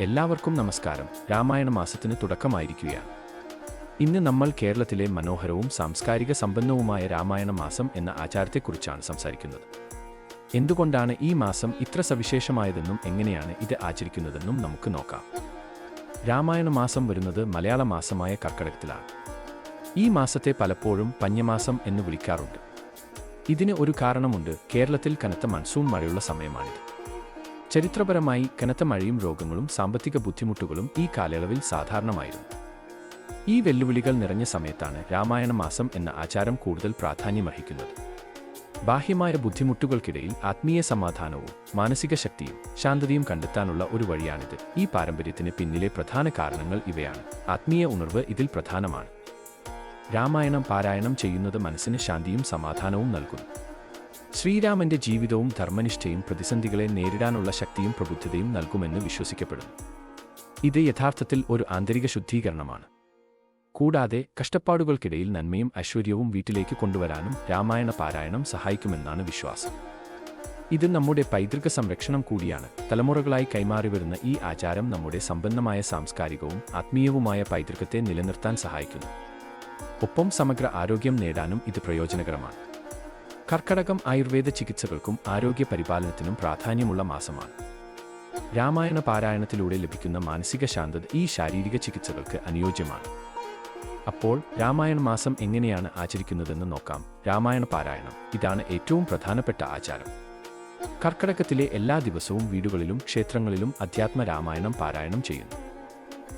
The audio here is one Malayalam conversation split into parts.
എല്ലാവർക്കും നമസ്കാരം. രാമായണ മാസത്തിന് തുടക്കമായിരിക്കുകയാണ്. ഇന്ന് നമ്മൾ കേരളത്തിലെ മനോഹരവും സാംസ്കാരിക സമ്പന്നവുമായ രാമായണ മാസം എന്ന ആചാരത്തെക്കുറിച്ചാണ് സംസാരിക്കുന്നത്. എന്തുകൊണ്ടാണ് ഈ മാസം ഇത്ര സവിശേഷമായതെന്നും എങ്ങനെയാണ് ഇത് ആചരിക്കുന്നതെന്നും നമുക്ക് നോക്കാം. രാമായണ മാസം വരുന്നത് മലയാള മാസമായ കർക്കടകത്തിലാണ്. ഈ മാസത്തെ പലപ്പോഴും പഞ്ഞമാസം എന്ന് വിളിക്കാറുണ്ട്. ഇതിന് ഒരു കാരണമുണ്ട്. കേരളത്തിൽ കനത്ത മൺസൂൺ മഴയുള്ള സമയമാണിത്. ചരിത്രപരമായി കനത്ത മഴയും രോഗങ്ങളും സാമ്പത്തിക ബുദ്ധിമുട്ടുകളും ഈ കാലയളവിൽ സാധാരണമായിരുന്നു. ഈ വെല്ലുവിളികൾ നിറഞ്ഞ സമയത്താണ് രാമായണ മാസം എന്ന ആചാരം കൂടുതൽ പ്രാധാന്യമർഹിക്കുന്നത്. ബാഹ്യമായ ബുദ്ധിമുട്ടുകൾക്കിടയിൽ ആത്മീയ സമാധാനവും മാനസിക ശക്തിയും ശാന്തതയും കണ്ടെത്താനുള്ള ഒരു വഴിയാണിത്. ഈ പാരമ്പര്യത്തിന് പിന്നിലെ പ്രധാന കാരണങ്ങൾ ഇവയാണ്. ആത്മീയ ഉണർവ് ഇതിൽ പ്രധാനമാണ്. രാമായണം പാരായണം ചെയ്യുന്നത് മനസ്സിന് ശാന്തിയും സമാധാനവും നൽകുന്നു. ശ്രീരാമന്റെ ജീവിതവും ധർമ്മനിഷ്ഠയും പ്രതിസന്ധികളെ നേരിടാനുള്ള ശക്തിയും പ്രബുദ്ധതയും നൽകുമെന്ന് വിശ്വസിക്കപ്പെടുന്നു. ഇത് യഥാർത്ഥത്തിൽ ഒരു ആന്തരിക ശുദ്ധീകരണമാണ്. കൂടാതെ കഷ്ടപ്പാടുകൾക്കിടയിൽ നന്മയും ഐശ്വര്യവും വീട്ടിലേക്ക് കൊണ്ടുവരാനും രാമായണ പാരായണം സഹായിക്കുമെന്നാണ് വിശ്വാസം. ഇത് നമ്മുടെ പൈതൃക സംരക്ഷണം കൂടിയാണ്. തലമുറകളായി കൈമാറി വരുന്ന ഈ ആചാരം നമ്മുടെ സമ്പന്നമായ സാംസ്കാരികവും ആത്മീയവുമായ പൈതൃകത്തെ നിലനിർത്താൻ സഹായിക്കുന്നു. ഒപ്പം സമഗ്ര ആരോഗ്യം നേടാനും ഇത് പ്രയോജനകരമാണ്. കർക്കടകം ആയുർവേദ ചികിത്സകൾക്കും ആരോഗ്യ പരിപാലനത്തിനും പ്രാധാന്യമുള്ള മാസമാണ്. രാമായണ പാരായണത്തിലൂടെ ലഭിക്കുന്ന മാനസിക ശാന്തത ഈ ശാരീരിക ചികിത്സകൾക്ക് അനുയോജ്യമാണ്. അപ്പോൾ രാമായണ മാസം എങ്ങനെയാണ് ആചരിക്കുന്നതെന്ന് നോക്കാം. രാമായണ പാരായണം ഇതാണ് ഏറ്റവും പ്രധാനപ്പെട്ട ആചാരം. കർക്കടകത്തിലെ എല്ലാ ദിവസവും വീടുകളിലും ക്ഷേത്രങ്ങളിലും അധ്യാത്മ രാമായണം പാരായണം ചെയ്യുന്നു.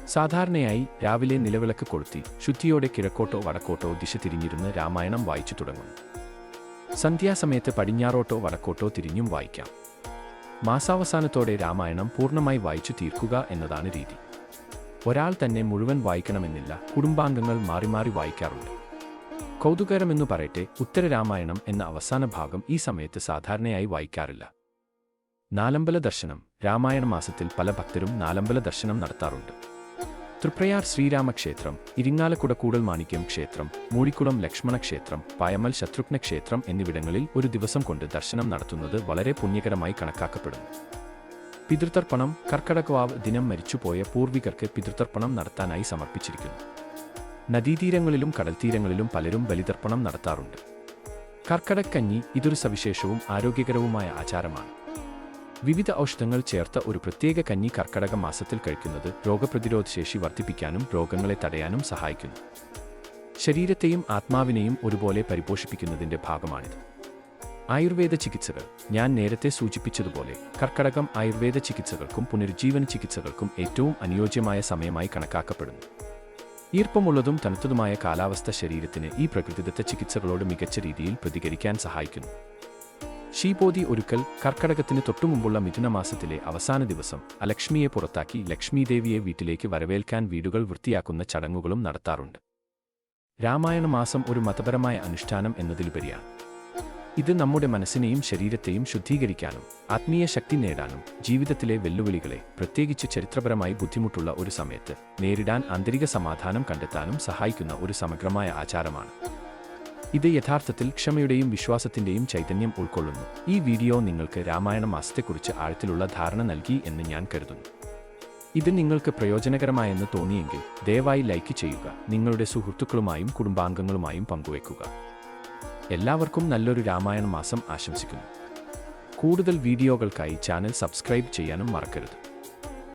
സാധാരണയായി രാവിലെ നിലവിളക്ക് കൊളുത്തി ശുദ്ധിയോടെ കിഴക്കോട്ടോ വടക്കോട്ടോ ദിശ തിരിഞ്ഞിരുന്ന് രാമായണം വായിച്ചു തുടങ്ങുന്നു. സന്ധ്യാസമയത്ത് പടിഞ്ഞാറോട്ടോ വടക്കോട്ടോ തിരിഞ്ഞും വായിക്കാം. മാസാവസാനത്തോടെ രാമായണം പൂർണമായി വായിച്ചു തീർക്കുക എന്നതാണ് രീതി. ഒരാൾ തന്നെ മുഴുവൻ വായിക്കണമെന്നില്ല കുടുംബാംഗങ്ങൾ മാറി മാറി വായിക്കാറുണ്ട്. കൗതുകരമെന്നു പറയട്ടെ ഉത്തരരാമായണം എന്ന അവസാന ഭാഗം ഈ സമയത്ത് സാധാരണയായി വായിക്കാറില്ല. നാലമ്പല ദർശനം രാമായണ മാസത്തിൽ പല ഭക്തരും നാലമ്പല ദർശനം നടത്താറുണ്ട്. തൃപ്രയാർ ശ്രീരാമക്ഷേത്രം ഇരിങ്ങാലക്കുട കൂടൽ മാണിക്യം ക്ഷേത്രം മൂഴിക്കുളം ലക്ഷ്മണക്ഷേത്രം പയമൽ ശത്രുഘ്ന ക്ഷേത്രം എന്നിവിടങ്ങളിൽ ഒരു ദിവസം കൊണ്ട് ദർശനം നടത്തുന്നത് വളരെ പുണ്യകരമായി കണക്കാക്കപ്പെടുന്നു. പിതൃതർപ്പണം കർക്കടകവാവ് ദിനം മരിച്ചുപോയ പൂർവികർക്ക് പിതൃതർപ്പണം നടത്താനായി സമർപ്പിച്ചിരിക്കുന്നു. നദീതീരങ്ങളിലും കടൽത്തീരങ്ങളിലും പലരും ബലിതർപ്പണം നടത്താറുണ്ട്. കർക്കടക്കഞ്ഞി ഇതൊരു സവിശേഷവും ആരോഗ്യകരവുമായ ആചാരമാണ്. വിവിധ ഔഷധങ്ങൾ ചേർത്ത ഒരു പ്രത്യേക കഞ്ഞി കർക്കടക മാസത്തിൽ കഴിക്കുന്നത് രോഗപ്രതിരോധ ശേഷി വർദ്ധിപ്പിക്കാനും രോഗങ്ങളെ തടയാനും സഹായിക്കുന്നു. ശരീരത്തെയും ആത്മാവിനെയും ഒരുപോലെ പരിപോഷിപ്പിക്കുന്നതിന്റെ ഭാഗമാണിത്. ആയുർവേദ ചികിത്സകൾ. ഞാൻ നേരത്തെ സൂചിപ്പിച്ചതുപോലെ കർക്കടകം ആയുർവേദ ചികിത്സകൾക്കും പുനരുജ്ജീവന ചികിത്സകൾക്കും ഏറ്റവും അനുയോജ്യമായ സമയമായി കണക്കാക്കപ്പെടുന്നു. ഈർപ്പമുള്ളതും തണുത്തതുമായ കാലാവസ്ഥ ശരീരത്തിന് ഈ പ്രകൃതിദത്ത ചികിത്സകളോട് മികച്ച രീതിയിൽ പ്രതികരിക്കാൻ സഹായിക്കുന്നു. ഷീപോതി ഒരുക്കൽ കർക്കടകത്തിന് തൊട്ടുമുമ്പുള്ള മിഥുനമാസത്തിലെ അവസാന ദിവസം അലക്ഷ്മിയെ പുറത്താക്കി ലക്ഷ്മീദേവിയെ വീട്ടിലേക്ക് വരവേൽക്കാൻ വീടുകൾ വൃത്തിയാക്കുന്ന ചടങ്ങുകളും നടത്താറുണ്ട്. രാമായണ മാസം ഒരു മതപരമായ അനുഷ്ഠാനം എന്നതിലുപരിയാണ്. ഇത് നമ്മുടെ മനസ്സിനെയും ശരീരത്തെയും ശുദ്ധീകരിക്കാനും ആത്മീയ ശക്തി നേടാനും ജീവിതത്തിലെ വെല്ലുവിളികളെ പ്രത്യേകിച്ച് ചരിത്രപരമായി ബുദ്ധിമുട്ടുള്ള ഒരു സമയത്ത് നേരിടാൻ ആന്തരിക സമാധാനം കണ്ടെത്താനും സഹായിക്കുന്ന ഒരു സമഗ്രമായ ആചാരമാണ്. ഇത് യഥാർത്ഥത്തിൽ ക്ഷമയുടെയും വിശ്വാസത്തിന്റെയും ചൈതന്യം ഉൾക്കൊള്ളുന്നു. ഈ വീഡിയോ നിങ്ങൾക്ക് രാമായണ മാസത്തെക്കുറിച്ച് ആഴത്തിലുള്ള ധാരണ നൽകി എന്ന് ഞാൻ കരുതുന്നു. ഇത് നിങ്ങൾക്ക് പ്രയോജനകരമായെന്ന് തോന്നിയെങ്കിൽ ദയവായി ലൈക്ക് ചെയ്യുക. നിങ്ങളുടെ സുഹൃത്തുക്കളുമായും കുടുംബാംഗങ്ങളുമായും പങ്കുവയ്ക്കുക. എല്ലാവർക്കും നല്ലൊരു രാമായണ മാസം ആശംസിക്കുന്നു. കൂടുതൽ വീഡിയോകൾക്കായി ചാനൽ സബ്സ്ക്രൈബ് ചെയ്യാനും മറക്കരുത്.